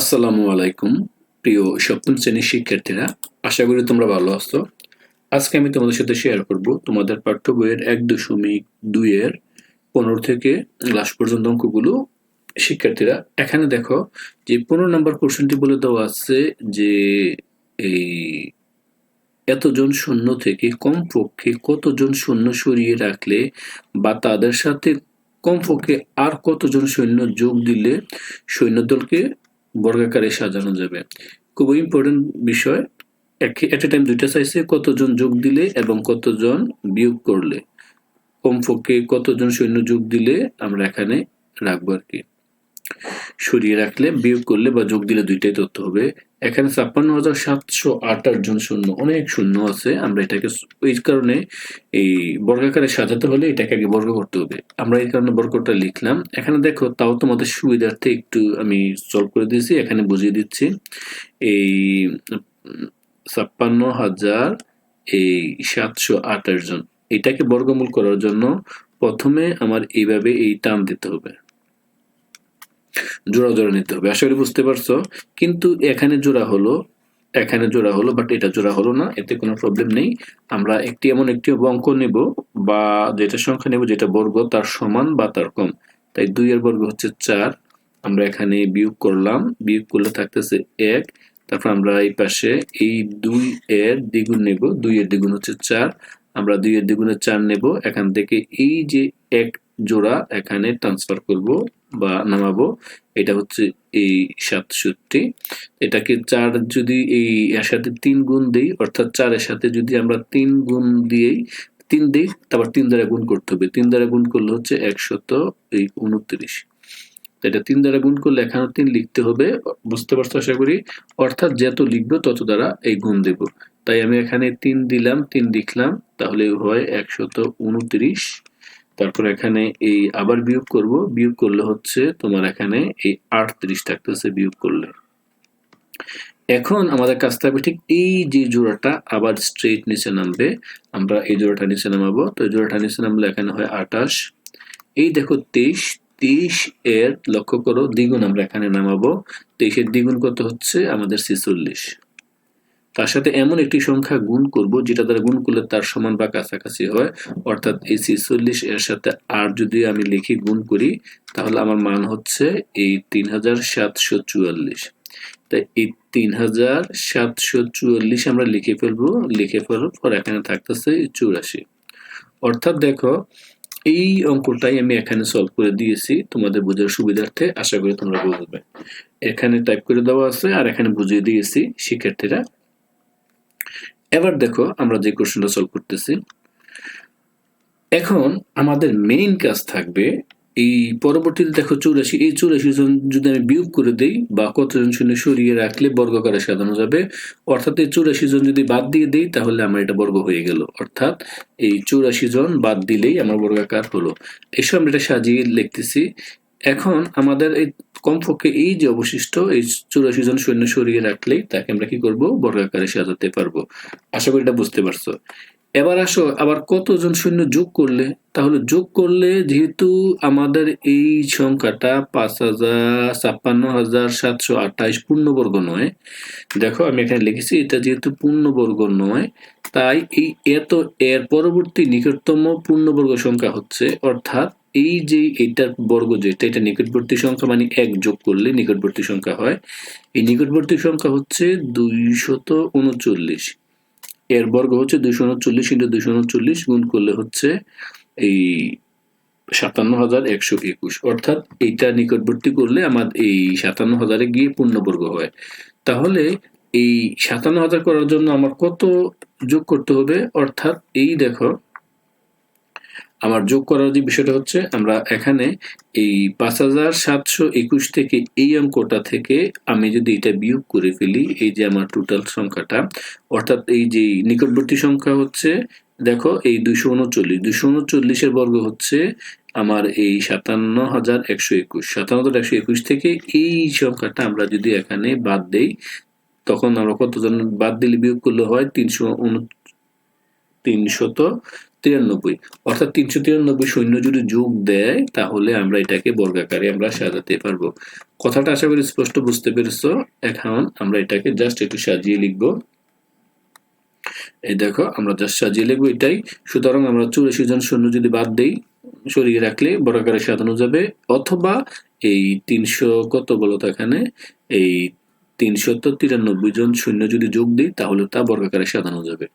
আসসালামু আলাইকুম, প্রিয় সপ্তম শ্রেণির শিক্ষার্থীরা। আশা করি তোমরা ভালো আছো। আজকে আমি তোমাদের সাথে শেয়ার করব তোমাদের পাঠ্য বইয়ের এক দশমিক দুইয়ের পনেরো থেকে লাস্ট পর্যন্ত অঙ্কগুলো। শিক্ষার্থীরা, এখানে দেখো যে পনেরো নম্বর কোশ্চেনটি বলে দেওয়া আছে যে এই এতজন শূন্য থেকে কমপক্ষে কতজন শূন্য সরিয়ে রাখলে বা তাদের সাথে কমপক্ষে আর কতজন সৈন্য যোগ দিলে সৈন্যদলকে বর্গাকারে সাজানো যাবে। খুবই ইম্পর্টেন্ট বিষয় এট এ টাইম দুইটা চাইছে কতজন যোগ দিলে এবং কতজন বিয়োগ করলে। কমপক্ষে কতজন সৈন্য যোগ দিলে আমরা এখানে রাখব আর কি। সরিয়ে রাখলে, বিয়োগ করলে বা যোগ দিলে দুইটাই তথ্য হবে। এখানে ছাপ্পান্ন হাজার সাতশো আটাশ জন শূন্য, অনেক শূন্য আছে। আমরা এটাকে এই কারণে এই বর্গাকারে সাজাতে হলে এটাকে আগে বর্গ করতে হবে। আমরা এই কারণে বর্গটা লিখলাম। এখানে দেখো, তাও তোমাদের সুবিধার্থে একটু আমি সলভ করে দিয়েছি। এখানে বুঝিয়ে দিচ্ছি। এই ছাপ্পান্ন হাজার এই সাতশো আটাশ জন, এটাকে বর্গমূল করার জন্য প্রথমে আমার এইভাবে এই টান দিতে হবে। জোড়া জোড়া নিতে হবে। আশা করি বুঝতে পারছ। কিন্তু এখানে জোড়া হলো, এখানে জোড়া হলো বাট এটা জোড়া হলো না, এতে কোনো প্রবলেম নেই। আমরা একটি এমন একটি অঙ্ক নেব, বা যেটা সংখ্যা নেব, যেটা বর্গ, তার সমান বা তার কম। তাই দুই এর বর্গ হচ্ছে চার। আমরা এখানে বিয়োগ করলাম। বিয়োগ করলে থাকতেছে এক। তারপর আমরা এই পাশে এই দুই এর দ্বিগুণ নেব। দুই এর দ্বিগুণ হচ্ছে চার। আমরা দুই এর দ্বিগুণে চার নেব। এখান থেকে এই যে এক জোড়া, এখানে ট্রান্সফার করব। বা নামাবো, এটা হচ্ছে এই সাতষট্টি এটাকে চার যদি এই এর সাথে তিন গুণ দিই, অর্থাৎ চারের সাথে যদি আমরা তিন গুণ দিয়েই, তিন দিই, তারপর তিন দ্বারা গুণ করতে হবে। তিন দ্বারা গুণ করলে হচ্ছে একশত এই উনত্রিশ। এটা তিন দ্বারা গুণ করলে এখানে তিন লিখতে হবে, বুঝতে পারছ আশা করি? অর্থাৎ যত লিখব তত দ্বারা এই গুণ দেব। তাই আমি এখানে তিন দিলাম, তিন লিখলাম, তাহলে হয় একশত উনত্রিশ। তারপর এখানে এই আবার বিয়োগ করব। বিয়োগ করলে হচ্ছে তোমার এখানে এই আটত্রিশ থাকতেছে বিয়োগ করলে। এখন আমাদের কাজ থাকবে ঠিক এই যে জোড়াটা আবার স্ট্রেট নিচে নামবে। আমরা এই জোড়াটা নিচে নামাবো। তো এই জোড়াটা নিচে নামলে এখানে হয় আটাশ এই দেখো তেইশ। তেইশ এর লক্ষ্য করো, দ্বিগুণ আমরা এখানে নামাবো। তেইশের দ্বিগুণ কত হচ্ছে? আমাদের ছেচল্লিশ। তার সাথে এমন একটি সংখ্যা গুণ করব যেটা দ্বারা গুণ করলে তার সমান বা কাছাকাছি হয়। অর্থাৎ এই ছেচল্লিশ এর সাথে আর যদি আমি লিখি গুণ করি, তাহলে আমার মান হচ্ছে এই তিন হাজার সাতশো চুয়াল্লিশ। তাই এই তিন হাজার সাতশো চুয়াল্লিশ আমরা লিখে ফেলব, লিখে ফেলার পর এখানে থাকতেছে চুরাশি। অর্থাৎ দেখো, এই অঙ্কটাই আমি এখানে সলভ করে দিয়েছি তোমাদের বোঝার সুবিধার্থে, আশা করি তোমরা বুঝবে। এখানে টাইপ করে দেওয়া আছে আর এখানে বুঝিয়ে দিয়েছি শিক্ষার্থীরা এবার দেখো আমরা যে কোশ্চেনটা সলভ করতেছি। এখন আমাদের মেইন কাজ থাকবে এই পরবর্তীতে দেখো চৌরাশি, এই চৌরাশি জন যদি আমি বিয়োগ করে দেই বা কতজন শূন্য সরিয়ে রাখলে বর্গকারে সাজানো যাবে। অর্থাৎ এই চৌরাশি জন যদি বাদ দিয়ে দিই তাহলে আমার এটা বর্গ হয়ে গেল। অর্থাৎ এই চৌরাশি জন বাদ দিলেই আমার বর্গাকার হলো। এসব আমরা এটা সাজিয়ে লিখতেছি। এখন আমাদের এই কমপক্ষে এই যে অবশিষ্ট, এই চুরাশি জন সৈন্য সরিয়ে রাখলেই তাকে আমরা কি করব? বর্গাকারে সাজাতে পারব। আশা করি এটা বুঝতে পারছ। এবার আসো, আবার কতজন সৈন্য যোগ করলে? তাহলে যোগ করলে যেহেতু আমাদের এই সংখ্যাটা পাঁচ হাজার, ছাপ্পান্ন হাজার, সাতশো আঠাইশ পূর্ণবর্গ নয়। দেখো, আমি এখানে লিখেছি, এটা যেহেতু পূর্ণবর্গ নয়, তাই এই এত, এর পরবর্তী নিকটতম পূর্ণবর্গ সংখ্যা হচ্ছে, অর্থাৎ এই যে এটার বর্গ যেটা এটা নিকটবর্তী সংখ্যা মানে এক যোগ করলে নিকটবর্তী সংখ্যা হয়। এই নিকটবর্তী সংখ্যা হচ্ছে দুইশত উনচল্লিশ। এর বর্গ হচ্ছে দুইশো উনচল্লিশ ইন্টু দুইশো উনচল্লিশ গুণ করলে হচ্ছে এই সাতান্ন হাজার একশো একুশ। অর্থাৎ এইটা নিকটবর্তী করলে আমার এই সাতান্ন হাজারে গিয়ে পূর্ণবর্গ হয়। তাহলে এই সাতান্ন হাজার করার জন্য আমার কত যোগ করতে হবে? অর্থাৎ এই দেখো আমার যোগ করার যে বিষয়টা হচ্ছে, আমরা এখানে এই পাঁচ হাজার সাতশো একুশ থেকে এই অঙ্কটা থেকে আমি যদি এটা বিয়োগ করে ফেলি, এই যে আমার টোটাল সংখ্যাটা, অর্থাৎ এই যে নিকটবর্তী সংখ্যা হচ্ছে, দেখো এই দুইশো উনচল্লিশ, দুইশো উনচল্লিশের বর্গ হচ্ছে আমার এই সাতান্ন হাজার একশো একুশ। সাতান্ন হাজার একশো একুশ থেকে এই সংখ্যাটা আমরা যদি এখানে বাদ দেই, তখন আমরা কতজন বাদ দিলে বিয়োগ করলে হয়? তিনশো তিনশত তিরানব্বই। অর্থাৎ তিনশো তিরানব্বই সৈন্য যদি যোগ দেয়, তাহলে আমরা এটাকে বর্গাকারে আমরা সাজাতে পারব। কথাটা আশা করি স্পষ্ট, বুঝতে পেরেছ? এখন আমরা এটাকে জাস্ট একটু সাজিয়ে লিখব। এই দেখো, আমরা জাস্ট সাজিয়ে লিখব এটাই। সুতরাং আমরা চুরাশি জন সৈন্য যদি বাদ দেই, সরিয়ে রাখলে বর্গাকারে সাজানো যাবে। অথবা এই তিনশো কত বলো এখানে? এই তিনশত তিরানব্বই জন সৈন্য যদি যোগ দিই, তাহলে তা বর্গাকারে সাজানো যাবে।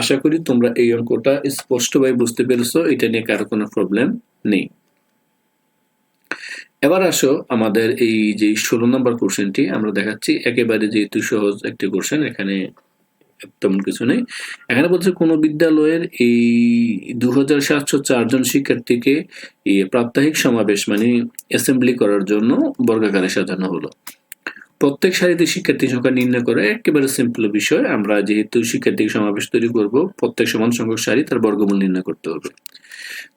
আশা করি তোমরা এই অঙ্কটা স্পষ্টভাবে বুঝতে পেরেছ, এটা নিয়ে কারও কোনো প্রবলেম নেই। এবার আসো আমাদের এই যে ষোলো নম্বর কোশ্চেনটি আমরা দেখাচ্ছি। একেবারে যেহেতু সহজ একটি কোশ্চেন এখানে তেমন কিছু নেই। এখানে বলছে, কোন বিদ্যালয়ের এই দু হাজার সাতশো চারজন শিক্ষার্থীকে প্রাত্যহিক সমাবেশ মানে অ্যাসেম্বলি করার জন্য বর্গাকারে সাজানো হলো। প্রত্যেক সারিতে শিক্ষার্থী সংখ্যা নির্ণয় করে একেবারে সিম্পল বিষয়। আমরা যেহেতু শিক্ষার্থী সমাবেশ তৈরি করব, প্রত্যেক সমান সংখ্যক সারি তার বর্গমূল নির্ণয় করতে হবে।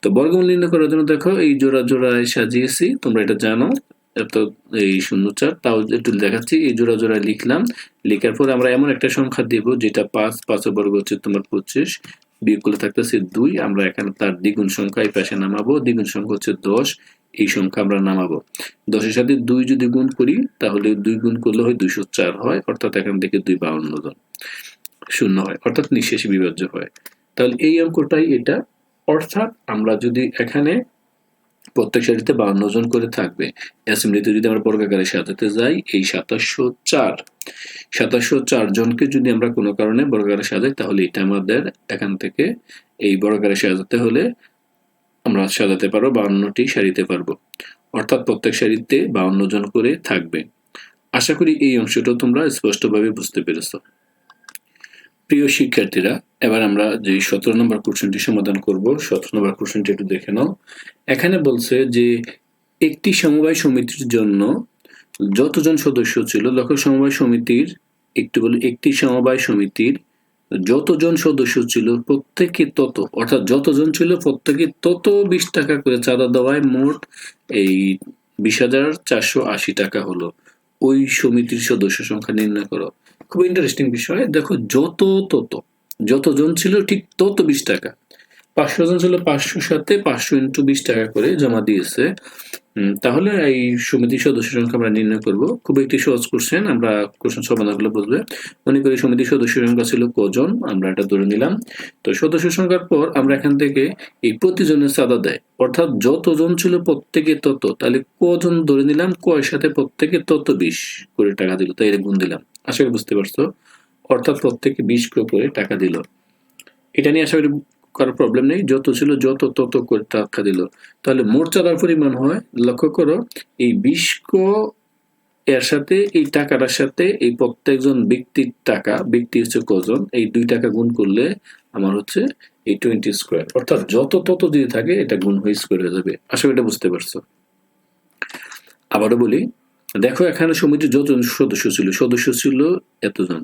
তো বর্গমূল নির্ণয় করার জন্য দেখো, এই জোড়া জোড়ায় সাজিয়েছি, তোমরা এটা জানো। এত এই শূন্য চার, তাও একটু দেখাচ্ছি, এই জোড়া জোড়া লিখলাম। লেখার পর আমরা এমন একটা সংখ্যা দেব, যেটা পাঁচ পাঁচ বর্গ হচ্ছে তোমার পঁচিশ। বিয়োগ করলে থাকতেছে দুই, আমরা এখানে তার দ্বিগুণ সংখ্যা এই পাশে নামাবো, দ্বিগুণ সংখ্যা হচ্ছে দশ। এই সংখ্যা আমরা নামাবো। দশের সাথে দুই যদি গুণ করি, তাহলে দুই গুণ করলে হয় দুইশো চার হয়, অর্থাৎ এখান থেকে দুই বাউন্ন জন শূন্য হয়, অর্থাৎ নিঃশেষ বিভাজ্য হয়। তাহলে এই অঙ্কটাই এটা, অর্থাৎ আমরা যদি এখানে প্রত্যেক সারিতে বাউন্ন জন করে থাকবে, অ্যাসেম্বলিতে যদি আমরা বর্গাকারে সাজাতে যাই, এই সাতাশশো চার। সাতাশশো চার জনকে যদি আমরা কোনো কারণে বর্গাকারে সাজাই, তাহলে এটা আমাদের এখান থেকে এই বর্গাকারে সাজাতে হলে আমরা সাজাতে পারব বাউন্নটি সারিতে পারব। অর্থাৎ প্রত্যেক সারিতে বাউন্ন জন করে থাকবে। আশা করি এই অংশটা তোমরা স্পষ্টভাবে বুঝতে পেরেছ। প্রিয় শিক্ষার্থীরা, এবার আমরা যে সতেরো নম্বর কোশ্চেনটি সমাধান করব, সতেরো নম্বর কোশ্চেনটি একটু দেখে নাও। এখানে বলছে যে, একটি সমবায় সমিতির জন্য যতজন সদস্য ছিল, লক্ষ্য সমবায় সমিতির, একটু বলি একটি সমবায় সমিতির যতজন সদস্য ছিল, প্রত্যেকে তত, অর্থাৎ যতজন ছিল, প্রত্যেকে তত বিশ টাকা করে চাঁদা দেওয়ায় মোট এই বিশ হাজার চারশো আশি টাকা হলো। ওই সমিতির সদস্য সংখ্যা নির্ণয় করো। খুব ইন্টারেস্টিং বিষয়। দেখো, যত তত, যতজন ছিল ঠিক তত বিশ টাকা। পাঁচশো জন ছিল পাঁচশোর সাথে পাঁচশো ইন্টু বিশ টাকা করে জমা দিয়েছে। তাহলে এই সমিতির সদস্য সংখ্যা আমরা নির্ণয় করব। খুব একটি সহজ কোশ্চেন আমরা কোশ্চেন সমাধান করলে বুঝবে। মনে করি সমিতির সদস্য সংখ্যা ছিল কজন? আমরা এটা ধরে নিলাম। তো সদস্য সংখ্যার পর আমরা এখান থেকে এই প্রতিজনের চাঁদা দেয়। অর্থাৎ যতজন ছিল প্রত্যেকে তত, তাহলে কজন ধরে নিলাম? কয়ের সাথে প্রত্যেকে তত বিশ করে টাকা দিল। তাই গুণ দিলাম। আশা করি বুঝতে পারছ? অর্থাৎ প্রত্যেকে বিশ করে টাকা দিল। এটা নিয়ে আশা করি কারও প্রবলেম নেই। যত ছিল যত তত করে টাকা দিল। তাহলে মোট চাঁদার পরিমাণ হয়, লক্ষ্য করো, এই বিশ এর সাথে, এই টাকাটার সাথে এই প্রত্যেকজন ব্যক্তির টাকা, ব্যক্তি হচ্ছে কজন, এই দুই টাকা গুণ করলে আমার হচ্ছে এই টোয়েন্টি স্কোয়ার অর্থাৎ যত তত যদি থাকে, এটা গুণ হয়ে স্কোয়ার হয়ে যাবে। করি এটা বুঝতে পারছ। আবারও বলি, দেখো এখানে সমিতির যতজন সদস্য ছিল সদস্য ছিল এতজন।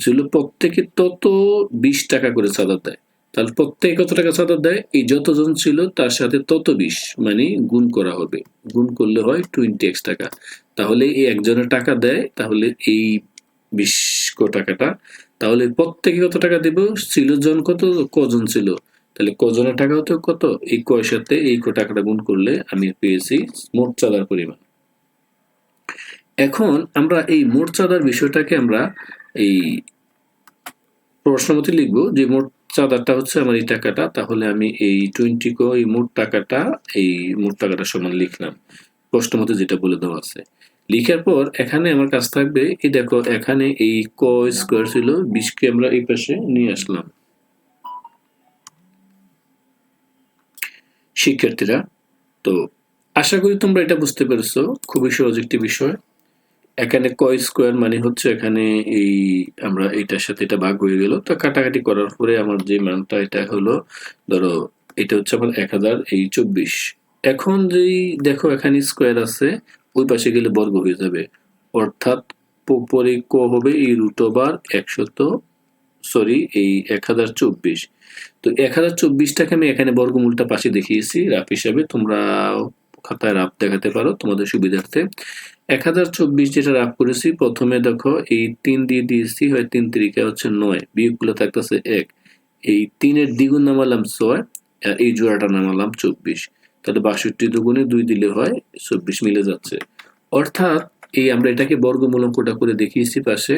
ছিল প্রত্যেকে তত বিশ টাকা করে চাঁদা দেয়। তাহলে প্রত্যেকে কত টাকা চাঁদা দেয়? এই যতজন ছিল, তার সাথে তত বিশ মানে গুণ করা হবে। গুণ করলে হয় টোয়েন্টি এক্স টাকা। তাহলে এই একজনের টাকা দেয়, তাহলে এই বিশ টাকাটা। তাহলে প্রত্যেকে কত টাকা দেব? ছিল জন কত? কজন ছিল? তাহলে কজনের টাকা হতো কত? এই কয়ের সাথে এই ক টাকাটা গুণ করলে আমি পেয়েছি মোট চাঁদার পরিমাণ। এখন আমরা এই মোট চাঁদার বিষয়টাকে আমরা এই প্রশ্নমতে লিখব যে মোট চাঁদাটা হচ্ছে আমার এই টাকাটা, তাহলে আমি এই টোয়েন্টি কো, এই মোট টাকাটা, এই মোট টাকাটা সমান লিখলাম। প্রশ্ন মতো যেটা বলে দেওয়া আছে। লিখার পর এখানে আমার কাজ থাকবে, এই দেখো এখানে এই ক স্কোয়ার ছিল বিশকে আমরা এই পাশে নিয়ে আসলাম। শিক্ষার্থীরা, তো আশা করি তোমরা এটা বুঝতে পেরেছ, খুবই সহজ একটি বিষয়। এখানে কয় স্কোয়ার মানে হচ্ছে এখানে এই আমরা এটার সাথে এটা ভাগ হয়ে গেল। তো কাটাকাটি করার পরে আমার যে মানটা এটা হলো, ধরো এটা হচ্ছে আমার এক হাজার এই চব্বিশ। এখন যেই দেখো এখানে স্কোয়ার আছে, ওই পাশে গেলে বর্গ হয়ে যাবে। অর্থাৎ পরে ক হবে এই রুট ওভার একশত, সরি, এই এক হাজার চব্বিশ। তো এক হাজার চব্বিশটাকে আমি এখানে বর্গমূলটা পাশে দেখিয়েছি, রাফ হিসাবে। তোমরা খাতায় রাফ দেখাতে পারো তোমাদের সুবিধার্থে। এক হাজার চব্বিশ যেটা রাফ করেছি, প্রথমে দেখো এই তিন দিয়ে দিয়েছি, হয় তিন তিরিকা হচ্ছে নয়, বিয়োগগুলো থাকতেছে এক। এই তিনের দ্বিগুণ নামালাম ছয়, আর এই জোড়াটা নামালাম চব্বিশ। তাহলে বাষট্টি দুগুণে দুই দিলে হয় চব্বিশ মিলে যাচ্ছে। অর্থাৎ এই আমরা এটাকে বর্গমূল অঙ্কটা করে দেখিয়েছি পাশে।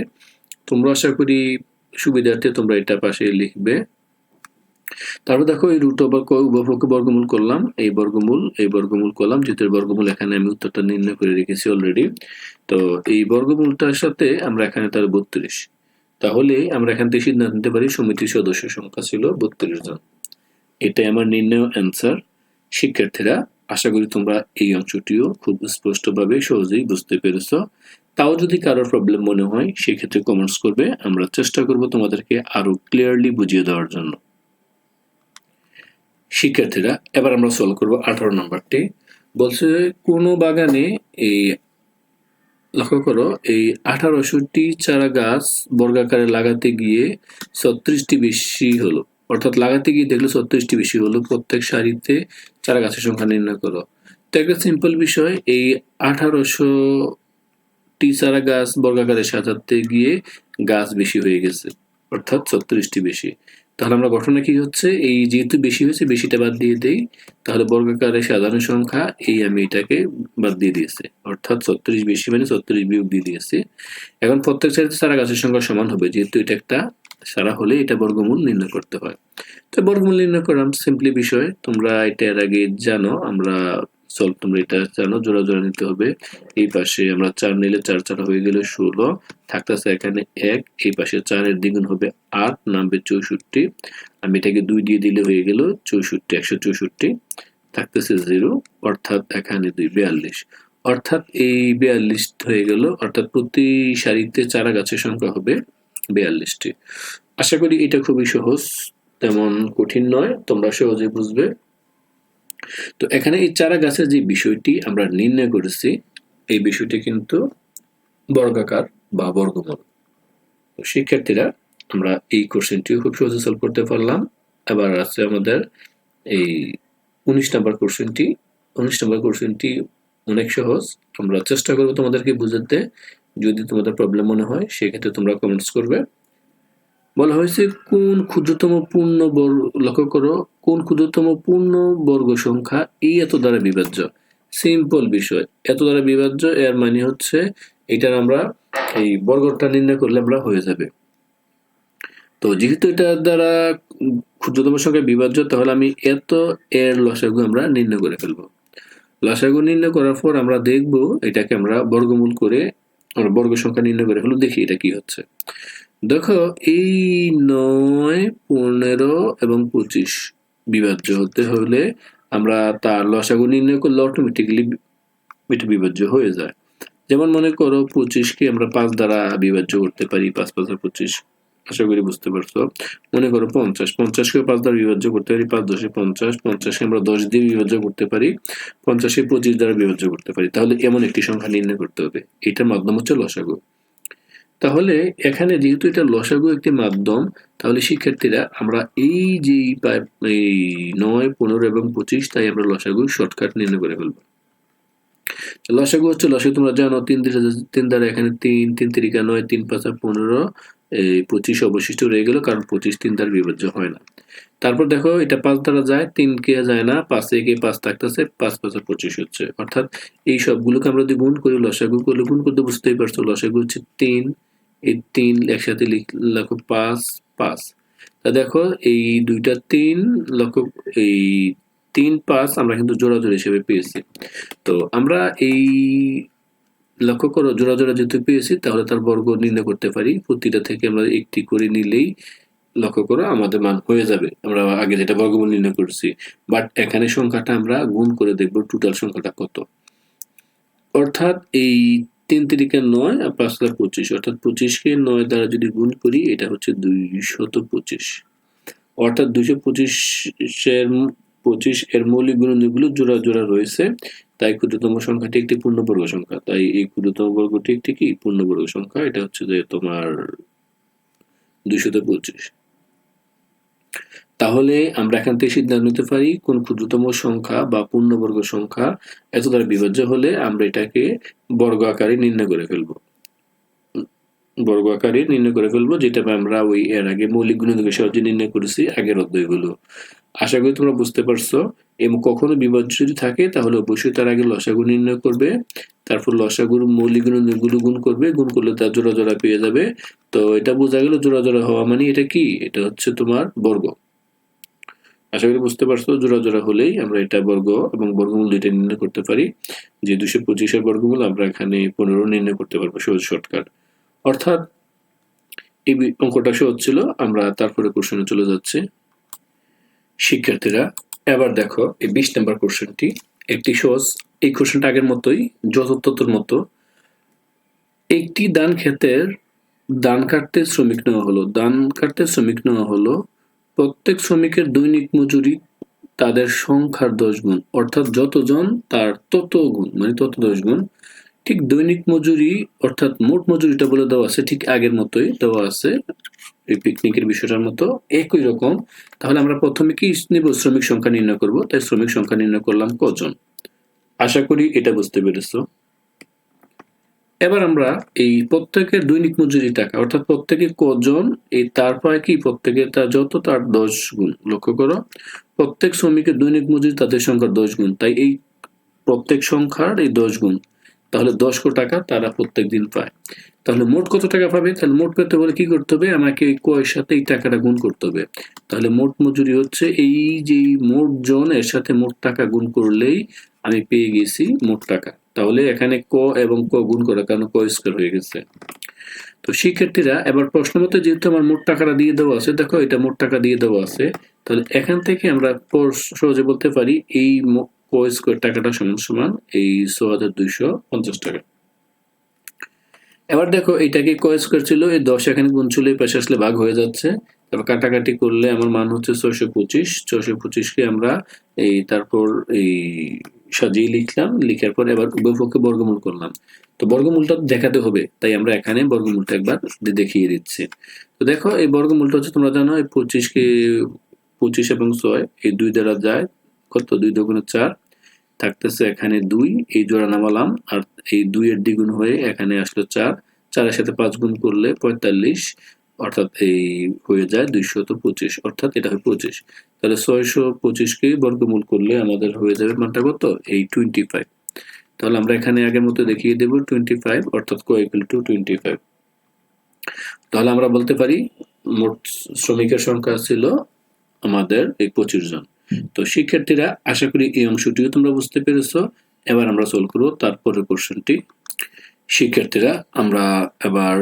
তোমরা আশা করি সুবিধার্থে তোমরা এটা পাশে লিখবে। তারপর দেখো এই রুট ওভার উভয়পক্ষে বর্গমূল করলাম, এই বর্গমূল এই বর্গমূল করলাম, যেহেতু বর্গমূল এখানে আমি উত্তরটা নির্ণয় করে রেখেছি অলরেডি তো এই বর্গমূলটার সাথে আমরা এখানে তার বত্রিশ। তাহলে আমরা এখান থেকে সিদ্ধান্ত নিতে পারি সমিতির সদস্য সংখ্যা ছিল বত্রিশ জন। এটাই আমার নির্ণয় অ্যান্সার শিক্ষার্থীরা, আশা করি তোমরা এই অংশটিও খুব স্পষ্টভাবে সহজেই বুঝতে পেরেছ। তাও যদি কারোর প্রবলেম মনে হয়, সেক্ষেত্রে কমেন্টস করবে। আমরা চেষ্টা করব তোমাদেরকে আরও ক্লিয়ারলি বুঝিয়ে দেওয়ার জন্য। শিক্ষার্থীরা, এবার আমরা সলভ করব আঠারো নম্বরটি। বলছে কোনো বাগানে এই, লক্ষ্য করো, এই আঠারোশোটি চারা গাছ বর্গাকারে লাগাতে গিয়ে ছত্রিশটি বেশি হলো। অর্থাৎ লাগাতে গিয়ে দেখল ছত্রিশটি বেশি হলো, প্রত্যেক সারিতে চারা গাছের সংখ্যা নির্ণয় করো। তো একটা সিম্পল বিষয়, এই আঠারোশো টি চারা গাছ বর্গাকারে সাজাতে গিয়ে গাছ বেশি হয়ে গেছে, অর্থাৎ ছত্রিশটি বেশি। তাহলে আমরা ঘটনা কি হচ্ছে? এই যেহেতু বেশি হয়েছে, বেশিটা বাদ দিয়ে দেই, তাহলে বর্গাকারে সাধারণ সংখ্যা এই আমি এটাকে বাদ দিয়ে দিয়েছি। অর্থাৎ ছত্রিশ বেশি মানে ছত্রিশ বিয়োগ দিয়ে দিয়েছি। এখন প্রত্যেক সারিতে সারা গাছের সংখ্যা সমান হবে, যেহেতু এটা একটা সারা হলে এটা বর্গমূল নির্ণয় করতে হয়। তো বর্গমূল নির্ণয় করলাম সিম্পলি বিষয়, তোমরা এটা আগে জানো, আমরা সলভ তোমরা এটা জানো, জোড়া জোড়া নিতে হবে। এই পাশে আমরা চার নিলে চার চার হয়ে গেলে ষোলো। থাকতেছে এখানে এক, এই পাশে চারের দ্বিগুণ হবে আট, নামবে চৌষট্টি। আমি এটাকে দুই দিয়ে দিলে হয়ে গেল চৌষট্টি, একশো চৌষট্টি। থাকতেছে জিরো, অর্থাৎ এখানে দুই, বিয়াল্লিশ। অর্থাৎ এই বিয়াল্লিশ হয়ে গেল, অর্থাৎ প্রতি সারিতে চারা গাছের সংখ্যা হবে বিয়াল্লিশটি। আশা করি এটা খুবই সহজ, তেমন কঠিন নয়, তোমরা সহজে বুঝবে। তো এখানে এই চারা গাছের যে বিষয়টি আমরা নির্ণয় করেছি, এই বিষয়টি কিন্তু বর্গাকার বা বর্গমূল। শিক্ষার্থীরা, আমরা এই কোশ্চেনটিও খুব সহজে সলভ করতে পারলাম। এবার আছে আমাদের এই উনিশ নাম্বার কোশ্চেনটি উনিশ নাম্বার কোশ্চেনটি অনেক সহজ। আমরা চেষ্টা করব তোমাদেরকে বুঝাতে। যদি তোমাদের প্রবলেম মনে হয়, সেক্ষেত্রে তোমরা কমেন্টস করবে। বলা হয়েছে, কোন ক্ষুদ্রতম পূর্ণ লক্ষ্য করো? কোন ক্ষুদ্রতম পূর্ণ বর্গ সংখ্যা এই এত দ্বারা বিভাজ্য? সিম্পল বিষয়। এত দ্বারা বিভাজ্য, এর মানে হচ্ছে এটার আমরা এই বর্গটা নির্ণয় করলে আমরা হয়ে যাবে। তো যেহেতু এটার দ্বারা ক্ষুদ্রতম সংখ্যা বিভাজ্য, তাহলে আমি এত এর লসাগু আমরা নির্ণয় করে ফেলব। লসাগু নির্ণয় করার পর আমরা দেখব এটাকে আমরা বর্গমূল করে আমরা বর্গ সংখ্যা নির্ণয় করে ফেলব, দেখি এটা কি হচ্ছে। দেখো, এই নয়, পনেরো এবং পঁচিশ। বিভাজ্য হতে হলে আমরা তার লসাগু নির্ণয় করলে অটোমেটিকলি এটা বিভাজ্য হয়ে যায়। যেমন মনে করো পঁচিশকে আমরা পাঁচ দ্বারা বিভাজ্য করতে পারি, পাঁচ পাঁচ পঁচিশ। আশা করি বুঝতে পারছ। মনে করো পঞ্চাশ, পঞ্চাশকে পাঁচ দ্বারা বিভাজ্য করতে পারি, পাঁচ দশে পঞ্চাশ, পঞ্চাশকে আমরা দশ দিয়ে বিভাজ্য করতে পারি পঞ্চাশে পঁচিশ দ্বারা বিভাজ্য করতে পারি। তাহলে এমন একটি সংখ্যা নির্ণয় করতে হবে। এটার মাধ্যম হচ্ছে লসাগু। তাহলে এখানে যেহেতু এটা লসাগু একটি মাধ্যম, তাহলে শিক্ষার্থীরা আমরা এই যে এই নয়, পনেরো এবং পঁচিশ, তাই আমরা লসাগু শর্টকাট নির্ণয় করে ফেলব। লসাগু হচ্ছে লসাগু তোমরা জানো, তিন তিন দ্বারা এখানে তিন তিন তিরিকা নয়, তিন পাঁচা পনেরো, এই পঁচিশ অবশিষ্ট রয়ে গেল, কারণ পঁচিশ তিন দ্বারা বিভাজ্য হয় না। তারপর দেখো, এটা পাঁচ দ্বারা যায়, তিন কে যায় না, পাঁচে কে পাঁচ থাকতেছে, পাঁচ পাঁচা পঁচিশ হচ্ছে। অর্থাৎ এই সবগুলোকে আমরা যদি গুণ করি, লসাগু করলে গুণ করতে বুঝতেই পারছ, লসাগু হচ্ছে তিন এই তিন একসাথে লেখো পাঁচ পাঁচ। তা দেখো, এই দুইটা তিন লক্ষ এই তিন, পাঁচ আমরা কিন্তু জোড়া জোড়া হিসেবে পেয়েছি। তো আমরা এই লক্ষ্য করো জোড়া জোড়া যেহেতু পেয়েছি, তাহলে তার বর্গ নির্ণয় করতে পারি। প্রতিটা থেকে আমরা একটি করে নিলেই লক্ষ্য করো আমাদের মান হয়ে যাবে। আমরা আগে যেটা বর্গমূল নির্ণয় করছি। বাট এখানে সংখ্যাটা আমরা গুণ করে দেখব টোটাল সংখ্যাটা কত। অর্থাৎ এই তিন তিরিকে নয় আর পাঁচ হাজার পঁচিশ, অর্থাৎ পঁচিশকে নয় দ্বারা যদি গুণ করি, এটা হচ্ছে দুইশত পঁচিশ। অর্থাৎ দুইশো পঁচিশের পঁচিশ এর মৌলিক গুণনীগুলো জোড়া জোড়া রয়েছে। তাই ক্ষুদ্রতম সংখ্যাটি একটি পূর্ণবর্গ সংখ্যা। তাই এই ক্ষুদ্রতম বর্গটি একটি কি? পূর্ণবর্গ সংখ্যা। এটা হচ্ছে যে তোমার দুইশত পঁচিশ। তাহলে আমরা এখান থেকে সিদ্ধান্ত নিতে পারি কোন ক্ষুদ্রতম সংখ্যা বা পূর্ণবর্গ সংখ্যা এত দ্বারা বিভাজ্য হলে আমরা এটাকে বর্গ আকারে নির্ণয় করে ফেলব। বর্গ আকারে নির্ণয় করে ফেলব, যেটা আমরা ওই এর আগে মৌলিক গুণনীয়কের সাহায্যে নির্ণয় করেছি আগের অধ্যায়গুলো। আশা করি তোমরা বুঝতে পারছ এবং কখনো বিভাজ্য যদি থাকে তাহলে অবশ্যই তার আগে লসাগু নির্ণয় করবে, তারপর লসাগুর মৌলিকগুলো গুণ করবে, গুণ করলে তার জোড়া জোড়া পেয়ে যাবে। তো এটা বোঝা গেল জোড়া জোড়া হওয়া মানে এটা কি? এটা হচ্ছে তোমার বর্গ। আশা করি বুঝতে পারছ, জোড়া জোড়া হলেই আমরা এটা বর্গ এবং বর্গমূল দুইটা নির্ণয় করতে পারি। যে দুশো পঁচিশের বর্গমূল আমরা এখানে পনেরো নির্ণয় করতে পারব, সহজ শর্টকাট। অর্থাৎ এই অঙ্কটা সহজ ছিল, আমরা তারপরে কোশ্চেনে চলে যাচ্ছি। শিক্ষার্থীরা, এবার দেখো এই বিশ নাম্বার কোশ্চেনটি। একটি সহজ, এই কোশ্চেনটা আগের মতোই যথার্থর মতো। একটি দান ক্ষেতের দান কাটতে শ্রমিক নেওয়া হলো। দান কাটতে শ্রমিক নেওয়া হলো প্রত্যেক শ্রমিকের দৈনিক মজুরি তাদের সংখ্যার দশ গুণ, অর্থাৎ যতজন তার তত গুণ মানে তত দশ গুণ। ঠিক দৈনিক মজুরি, অর্থাৎ মোট মজুরিটা বলে দেওয়া আছে, ঠিক আগের মতোই দেওয়া আছে এই পিকনিকের বিষয়টার মতো, একই রকম। তাহলে আমরা প্রথমে কি নিব? শ্রমিক সংখ্যা নির্ণয় করব। তাই শ্রমিক সংখ্যা নির্ণয় করলাম কজন? আশা করি এটা বুঝতে পেরেছ। এবার আমরা এই প্রত্যেকের দৈনিক মজুরি টাকা, অর্থাৎ প্রত্যেকে কজন, এই তারপরে কি? প্রত্যেকে তার যত, তার দশ গুণ। লক্ষ্য করো, প্রত্যেক শ্রমিকের দৈনিক মজুরি তাদের সংখ্যার দশ গুণ। তাই এই প্রত্যেক সংখ্যার এই দশ গুণ। তাহলে দশ কো টাকা তারা প্রত্যেক দিন পায়। তাহলে মোট কত টাকা পাবে? তাহলে মোট পেতে বলে কি করতে হবে? আমাকে কয়ের সাথে এই টাকাটা গুণ করতে হবে। তাহলে মোট মজুরি হচ্ছে এই যে মোট জন, এর সাথে মোট টাকা গুণ করলেই আমি পেয়ে গেছি মোট টাকা। তাহলে এখানে ক এবং ক গুণ করা কারণ ক স্কোয়ার হয়ে গেছে? তো শিক্ষার্থীরা, এবার প্রশ্ন মতো যেহেতু আমার মোট টাকাটা দিয়ে দেওয়া আছে, দেখো এটা মোট টাকা দিয়ে দেওয়া আছে, তাহলে এখান থেকে আমরা সহজে বলতে পারি এই ক স্কোয়ার টাকাটা সমান সমান এই ছ হাজার দুইশো পঞ্চাশ টাকা। এবার দেখো এটাকে ক স্কোয়ার ছিল? এই দশ এখানে গুণ ছিল এই পাশে আসলে ভাগ হয়ে যাচ্ছে। তারপর কাটাকাটি করলে আমার মান হচ্ছে ছয়শো পঁচিশ। ছয়শো পঁচিশকে আমরা এই তারপর এই সাজিয়ে লিখলাম, লিখার পর এবার উভয়পক্ষে বর্গমূল করলাম। তো বর্গমূলটা দেখাতে হবে, তাই আমরা এখানে বর্গমূলটা একবার দেখিয়ে দিচ্ছি। তো দেখো, এই বর্গমূলটা হচ্ছে তোমরা জানো, এই পঁচিশকে পঁচিশ এবং ছয়, এই দুই দ্বারা যায় কত? দুই দোকানে চার, থাকতেছে এখানে দুই, এই জোড়া নামালাম, আর এই দুইয়ের দ্বিগুণ হয়ে এখানে আসলো চার। চারের সাথে পাঁচ গুণ করলে পঁয়তাল্লিশ অর্থাৎ এই হয়ে যায় দুইশত পঁচিশ, অর্থাৎ এটা হয় পঁচিশ। তাহলে ছয়শো পঁচিশকে বর্গমূল করলে আমাদের হয়ে যাবে মানটা কত? এই টোয়েন্টি ফাইভ তাহলে আমরা এখানে আগের মতো দেখিয়ে দেব টোয়েন্টি ফাইভ অর্থাৎ কোয়েকুল টু টোয়েন্টি ফাইভ তাহলে আমরা বলতে পারি, মোট শ্রমিকের সংখ্যা ছিল আমাদের এই পঁচিশ জন। তো শিক্ষার্থীরা, আশা করি এই অংশটিও তোমরা বুঝতে পেরেছ। এবার আমরা সলভ করব তারপরের কোশ্চেনটি শিক্ষার্থীরা, আমরা এবার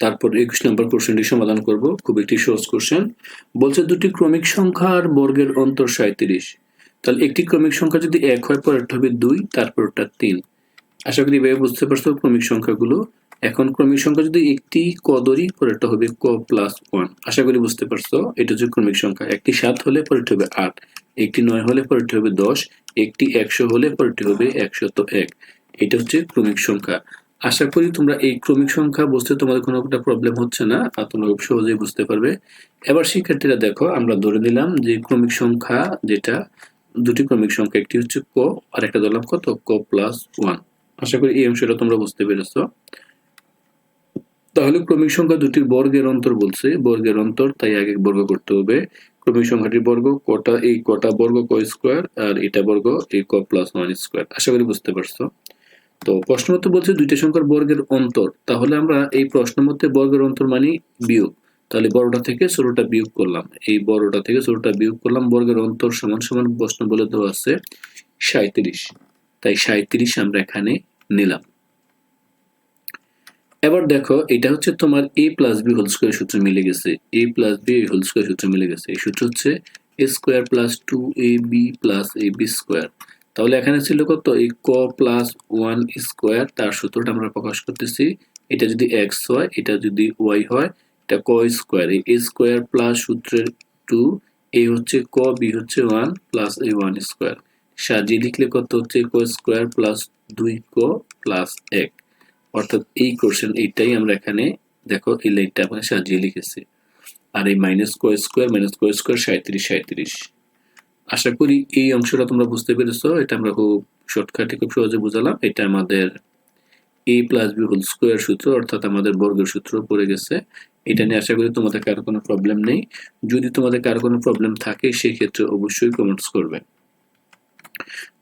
তারপর একুশ নম্বর কোশ্চেনটি সমাধান করব। খুব একটি সহজ কোশ্চেন বলছে দুটি ক্রমিক সংখ্যার বর্গের অন্তর সাঁত্রিশ তাহলে একটি ক্রমিক সংখ্যা যদি এক হয়, পরেরটা হবে দুই, তারপরটা তিন। আশা করি এভাবে বুঝতে পারছ ক্রমিক সংখ্যাগুলো। এখন ক্রমিক সংখ্যা যদি একটি ক ধরি, পরেরটা হবে ক প্লাস ওয়ান আশা করি বুঝতে পারছ, এটা হচ্ছে ক্রমিক সংখ্যা। একটি সাত হলে, পরেরটি হবে আট। একটি নয় হলে, পরেরটি হবে দশ। একটি একশো হলে, পরেরটি হবে একশত এক। এটা হচ্ছে ক্রমিক সংখ্যা। আশা করি তোমরা এই ক্রমিক সংখ্যা বুঝতে তোমাদের কোনো একটা প্রবলেম হচ্ছে না, আর তোমরা খুব সহজেই বুঝতে পারবে। এবার শিক্ষার্থীরা দেখো, আমরা ধরে নিলাম যে ক্রমিক সংখ্যা যেটা, দুটি ক্রমিক সংখ্যা, একটি হচ্ছে ক, আর একটা ধরলাম কত? ক প্লাস ওয়ান আশা করি এই অংশটা তোমরা বুঝতে পেরেছ। তাহলে ক্রমিক সংখ্যা দুটির বর্গের অন্তর বলছে, বর্গের অন্তর, তাই আগে বর্গ করতে হবে। ক্রমিক সংখ্যাটির বর্গ, কটা, এই কটা বর্গ ক স্কোয়ার আর এটা বর্গ, এই ক প্লাস ওয়ান স্কোয়ার আশা করি বুঝতে পারছ। তো প্রশ্ন মতো বলছে দুইটা সংখ্যার বর্গের অন্তর। তাহলে আমরা এই প্রশ্ন মধ্যে বর্গের অন্তর মানি বিয়োগ। তাহলে বড়টা থেকে ছোটটা বিয়োগ করলাম। এই বড়টা থেকে ছোটটা বিয়োগ করলাম, বর্গের অন্তর সমান সমান প্রশ্ন বলে দেওয়া আছে সাঁত্রিশ তাই সাঁত্রিশ আমরা এখানে নিলাম। এবার দেখো, এটা হচ্ছে তোমার A plus B whole square সূত্র মিলে গেছে। A plus B whole square সূত্র মিলে গেছে। এই সূত্র হচ্ছে A square plus two A B plus A B square তাহলে এখানে ছিল কত? এই ক প্লাস ওয়ান স্কোয়ার তার সূত্রটা আমরা প্রকাশ করতেছি। এটা যদি এক্স হয়, এটা যদি ওয়াই হয়, এটা ক স্কোয়ার এই স্কোয়ার প্লাস সূত্রের টু এ হচ্ছে ক বি হচ্ছে one plus A one square সাজিয়ে লিখলে কত হচ্ছে? ক স্কোয়ার প্লাস দুই ক প্লাস এক। অর্থাৎ এই কোশ্চেন এইটাই আমরা এখানে, দেখো এই লাইনটা আমরা সাজিয়ে লিখেছি। আর এই মাইনাস ক স্কোয়ার মাইনাস ক স্কোয়ার সাঁত্রিশ সাঁত্রিশ আশা করি এই অংশটা তোমরা বুঝতে পেরেছ। এটা আমরা খুব শর্টকাটে খুব সহজে বুঝালাম। এটা আমাদের A plus B whole square সূত্র, অর্থাৎ আমাদের বর্গের সূত্র পড়ে গেছে। এটা নিয়ে আশা করি তোমাদের কারও কোনো প্রবলেম নেই। যদি তোমাদের কারও কোনো প্রবলেম থাকে, সেক্ষেত্রে অবশ্যই কমেন্টস করবে।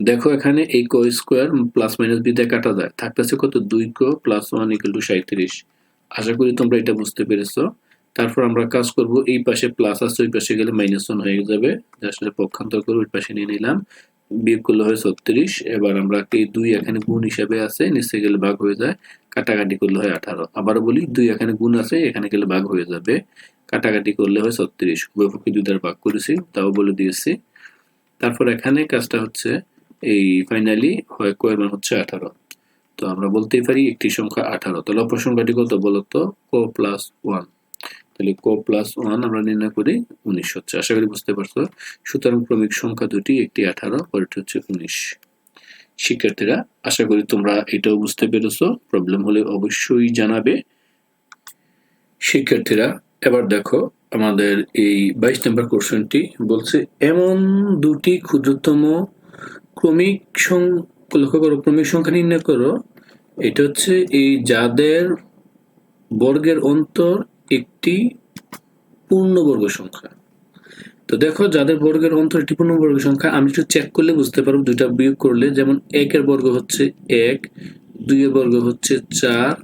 দেখো এখানে এই কো স্কোয়ার প্লাস মাইনাস বি দিয়ে কাটা যায়। থাকতেছে কত? দুই কো প্লাস ওয়ান ইকুয়াল টু সাঁত্রিশ আশা করি তোমরা এটা বুঝতে পেরেছ। তারপর আমরা কাজ করব এই পাশে প্লাস আছে, ওই পাশে গেলে মাইনাস ওয়ান হয়ে যাবে। আসলে পক্ষান্তর করে ওই পাশে নিয়ে নিলাম। বিয়োগ করলে হয় ছত্রিশ। এবার আমরা এই দুই এখানে গুণ হিসাবে আছে, নিচে গেলে ভাগ হয়ে যায়। কাটাকাটি করলে হয় আঠারো। আবার বলি, দুই এখানে গুণ আছে, এখানে গেলে ভাগ হয়ে যাবে। কাটাকাটি করলে হয় ছত্রিশ। উভয়পক্ষে দুই দ্বারা ভাগ করেছি, তাও বলে দিয়েছি। তারপর এখানে কাজটা হচ্ছে এই ফাইনালি হয় কয়ের মান হচ্ছে আঠারো। তো আমরা বলতেই পারি একটি সংখ্যা আঠারো। তাহলে অপর সংখ্যাটি কত বলতো? কো প্লাস ওয়ান তাহলে কো প্লাস ওয়ান আমরা নির্ণয় করি উনিশ হচ্ছে। আশা করি বুঝতে পারছ? সুতরাং ক্রমিক সংখ্যা দুটি, একটি আঠারো, পরেরটি হচ্ছে উনিশ। শিক্ষার্থীরা, আশা করি তোমরা এটাও বুঝতে পেরেছ। প্রবলেম হলে অবশ্যই জানাবে। শিক্ষার্থীরা, এবার দেখো আমাদের এই বাইশ নম্বর কোশ্চেনটি বলছে, এমন দুটি ক্ষুদ্রতম ক্রমিক সংখ্যা লক্ষ্য করো, ক্রমিক সংখ্যা নির্ণয় করো। এটা হচ্ছে এই যাদের বর্গের অন্তর একটি পূর্ণবর্গ সংখ্যা। তো দেখো, যাদের বর্গের অন্তর একটি পূর্ণবর্গ সংখ্যা, আমি একটু চেক করলে বুঝতে পারব, দুইটা বিয়োগ করলে, যেমন একের বর্গ হচ্ছে এক, দুইয়ের বর্গ হচ্ছে চার,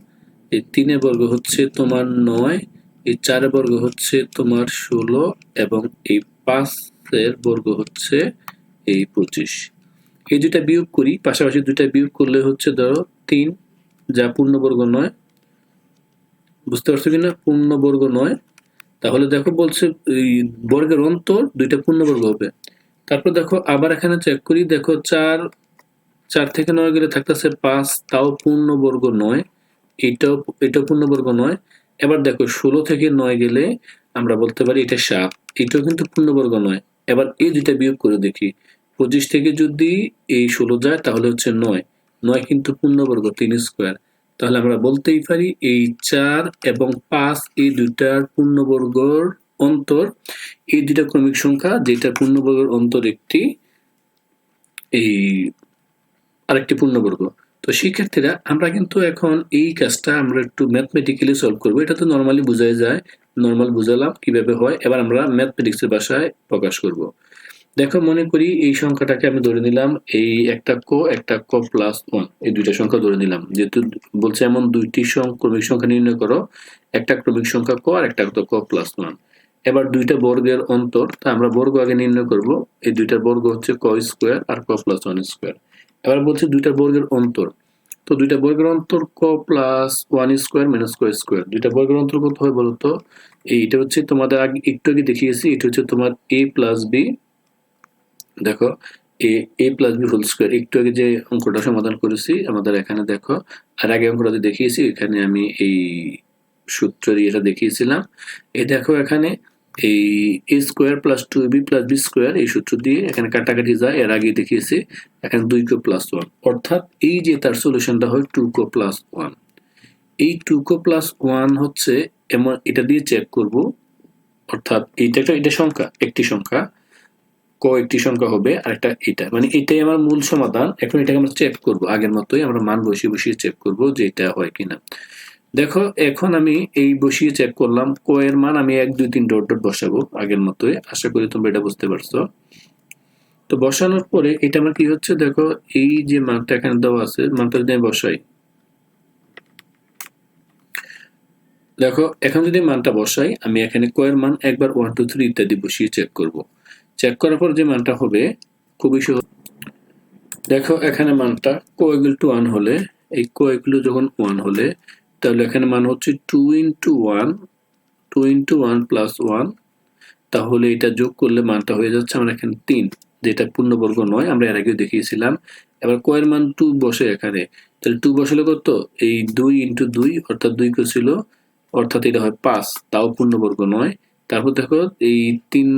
এই তিনের বর্গ হচ্ছে তোমার নয়, এই চারের বর্গ হচ্ছে তোমার ষোলো, এবং এই পাঁচের বর্গ হচ্ছে এই পঁচিশ। এই দুইটা বিয়োগ করি, পাশাপাশি দুইটা বিয়োগ করলে হচ্ছে ধরো তিন, যা পূর্ণবর্গ নয় বুঝতে পারছ কিনা? পূর্ণবর্গ নয়। তাহলে দেখো বলছে, এই বর্গের অন্তর দুইটা পূর্ণবর্গ হবে। তারপর দেখো, আবার এখানে চেক করি, দেখো চার চার থেকে নয় গেলে থাকতেছে পাঁচ, তাও পূর্ণবর্গ নয়। এটাও এটাও পূর্ণবর্গ নয়। এবার দেখো, ষোলো থেকে নয় গেলে আমরা বলতে পারি এটা সাত, এটাও কিন্তু পূর্ণবর্গ নয়। এবার এই দুইটা বিয়োগ করে দেখি। পঁচিশ থেকে যদি এই ষোলো যায়, তাহলে হচ্ছে নয়। নয় কিন্তু পূর্ণবর্গ, তিন স্কোয়ার। তাহলে আমরা বলতেই পারি এই চার এবং পাঁচ এই দুইটার পূর্ণবর্গর অন্তর, এই দুইটা ক্রমিক সংখ্যা যেটা পূর্ণবর্গের অন্তর একটি, এই আরেকটি পূর্ণবর্গ। তো শিক্ষার্থীরা আমরা কিন্তু এখন এই কাজটা আমরা একটু ম্যাথমেটিক্যালি সলভ করব। এটা তো নর্মালি বোঝাই যায় নর্মাল বুঝালাম কীভাবে হয়। এবার আমরা ম্যাথমেটিক্সের ভাষায় প্রকাশ করব। দেখো, মনে করি এই সংখ্যাটাকে আমি ধরে নিলাম, এই একটা কো, একটা ক প্লাস ওয়ান এই দুইটা সংখ্যা ধরে নিলাম। যেহেতু বলছে এমন দুইটি ক্রমিক সংখ্যা নির্ণয় করো, একটা ক্রমিক সংখ্যা ক আর একটা ক প্লাস ওয়ান এবার দুইটা বর্গের অন্তর, তা আমরা বর্গ আগে নির্ণয় করব, এই দুইটার বর্গ হচ্ছে ক স্কোয়ার আর ক প্লাস ওয়ান স্কোয়ার এবার বলছে দুইটা বর্গের অন্তর, তো দুইটা বর্গের অন্তর ক প্লাস ওয়ান স্কোয়ার মাইনাস ক স্কোয়ার দুইটা বর্গের অন্তর কত হয় বলতো? এইটা হচ্ছে তোমাদের আগে একটু আগে দেখিয়েছি, এটা হচ্ছে তোমার এ প্লাস বি দেখো, A A plus B whole square একটু আগে যে অঙ্কটা সমাধান করেছি, আমাদের এখানে দেখো, আর আগে অঙ্কটা দেখিয়েছি, এখানে আমি এই সূত্র এটা দেখিয়েছিলাম। এই দেখো এখানে, এই A square plus two B plus B square এই সূত্র দিয়ে এখানে কাটাকাটি যায়, এর আগে দেখিয়েছি, এখানে দুই কো প্লাস ওয়ান অর্থাৎ এই যে তার সলিউশনটা হয় টু কো প্লাস ওয়ান এই টু কো প্লাস ওয়ান হচ্ছে, এমন, এটা দিয়ে চেক করব, অর্থাৎ এইটা একটা, এটা সংখ্যা, একটি সংখ্যা। সংখ্যা হবে, আর একটা এটা। মানে এটাই আমার মূল সমাধান। এখন এটাকে আমরা চেক করব। আগের মতোই আমরা মান বসিয়ে বসিয়ে চেক করব যে এটা হয় কিনা। দেখো, এখন আমি এই বসিয়ে চেক করলাম। ক এর মান আমি এক, দুই, তিন ডট ডট বসাবো আগের মতোই। আশা করি তোমরা এটা বুঝতে পারছ। তো বসানোর পরে এটা আমার কি হচ্ছে? দেখো, এই যে মানটা এখানে দেওয়া আছে, মানটা যদি আমি বসাই। দেখো, এখন যদি মানটা বসাই, আমি এখানে কয়ের মান একবার ওয়ান টু থ্রি ইত্যাদি বসিয়ে চেক করব। চেক করার পর যে মানটা হবে, খুবই সহজ। দেখো এখানে মানটা কো ইকুয়াল টু ওয়ান হলে, এই কো ইকুয়াল যখন ওয়ান হলে, তাহলে এখানে মান হচ্ছে two into one two into one plus one তাহলে এটা যোগ করলে মানটা হয়ে যাচ্ছে আমার এখানে তিন, যেটা পূর্ণবর্গ নয়, আমরা এর আগেও দেখিয়েছিলাম। এবার কয়ের মান টু বসে এখানে, তাহলে টু বসলে কত? এই দুই ইন্টু দুই, অর্থাৎ দুই ছিল, অর্থাৎ এটা হয় পাঁচ, তাও পূর্ণবর্গ নয়। তারপর দেখো, এই তিন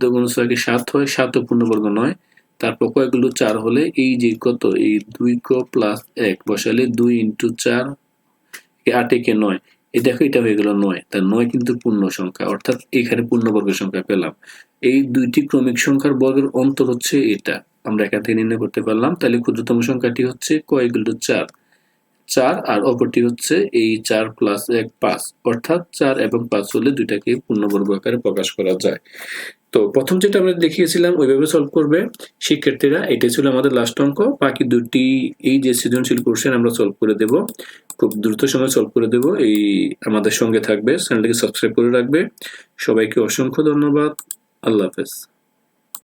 দুগুণ ছয়কে সাত হয় সাতও পূর্ণবর্গ নয়। তারপর কয়েকগুলো চার হলে এই যে কত, এই দুই ক প্লাস এক বসালে দুই ইন্টু চার আটে কে নয়। এই দেখো, এটা হয়ে গেল নয়। তার নয় কিন্তু পূর্ণ সংখ্যা, অর্থাৎ এখানে পূর্ণবর্গের সংখ্যা পেলাম। এই দুইটি ক্রমিক সংখ্যার বর্গের অন্তর হচ্ছে এটা। আমরা এখান থেকে নির্ণয় করতে পারলাম। তাহলে ক্ষুদ্রতম সংখ্যাটি হচ্ছে কয়েকগুলো চার। চার, আর অপরটি হচ্ছে এই চার প্লাস এক পাঁচ। অর্থাৎ চার এবং পাঁচ হলে দুইটাকে পূর্ণবর্গ আকারে প্রকাশ করা যায়। তো প্রথম যেটা আমরা দেখিয়েছিলাম, ওইভাবে সলভ করবে শিক্ষার্থীরা। এটাই ছিল আমাদের লাস্ট অঙ্ক। বাকি দুটি এই যে সৃজনশীল কোশ্চেন আমরা সলভ করে দেব। খুব দ্রুত সময় সলভ করে দেব। এই আমাদের সঙ্গে থাকবে। চ্যানেলটিকে সাবস্ক্রাইব করে রাখবে। সবাইকে অসংখ্য ধন্যবাদ। আল্লাহ হাফেজ।